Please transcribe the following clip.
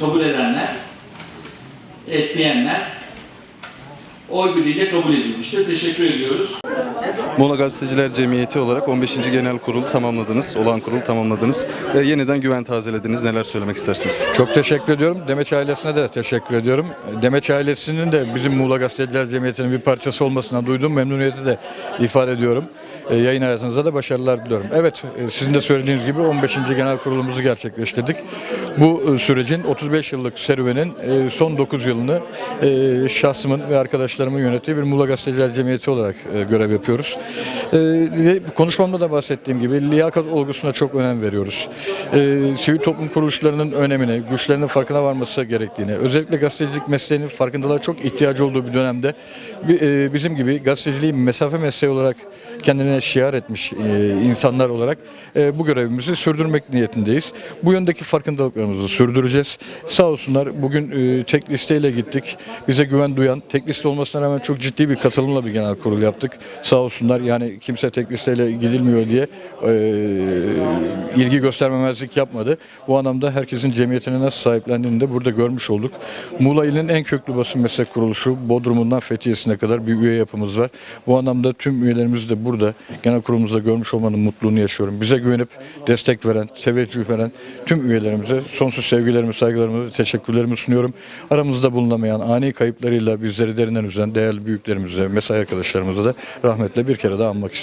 kabul edenler, etmeyenler oy birliğiyle kabul edilmiştir. Teşekkür ediyoruz. Mola Gazeteciler Cemiyeti olarak 15. Genel Kurul tamamladınız, olan kurul tamamladınız. Ve yeniden güven tazelediniz. Neler söylemek istersiniz? Çok teşekkür ediyorum. Demeç ailesine de teşekkür ediyorum. Demeç ailesinin de bizim Muğla Gazeteciler Cemiyeti'nin bir parçası olmasına duyduğum memnuniyeti de ifade ediyorum. E, yayın hayatınızda da başarılar diliyorum. Evet, e, sizin de söylediğiniz gibi 15. Genel Kurulumuzu gerçekleştirdik. Bu e, sürecin 35 yıllık serüvenin e, son 9 yılını e, şahsımın ve arkadaşlarımın yönettiği bir Muğla Gazeteciler Cemiyeti olarak görev yapıyoruz. Konuşmamda da bahsettiğim gibi liyakat olgusuna çok önem veriyoruz. Sivil toplum kuruluşlarının önemine, güçlerinin farkına varması gerektiğini, özellikle gazetecilik mesleğinin farkındalığa çok ihtiyacı olduğu bir dönemde bi- bizim gibi gazeteciliği mesafe mesleği olarak kendine şiar etmiş insanlar olarak bu görevimizi sürdürmek niyetindeyiz. Bu yöndeki farkındalıklarımızı sürdüreceğiz. Sağ olsunlar bugün e, tek listeyle gittik. Bize güven duyan, tek liste olmasına rağmen çok ciddi bir katılımla bir genel kurul yaptık. Sağ olsunlar yani kimse tek listeyle gidilmiyor diye e, ilgi göstermemezlik yapmadı. Bu anlamda herkesin cemiyetine nasıl sahiplendiğini de burada görmüş olduk. Muğla ilinin en köklü basın meslek kuruluşu Bodrum'undan Fethiye'sine kadar bir üye yapımız var. Bu anlamda tüm üyelerimizi de burada genel kurulumuzda görmüş olmanın mutluluğunu yaşıyorum. Bize güvenip destek veren, teveccüh veren tüm üyelerimize sonsuz sevgilerimi, saygılarımı teşekkürlerimi sunuyorum. Aramızda bulunamayan ani kayıplarıyla bizleri derinden üzen değerli büyüklerimize, mesai arkadaşlarımıza da rahmetle bir kere daha anmak istiyorum.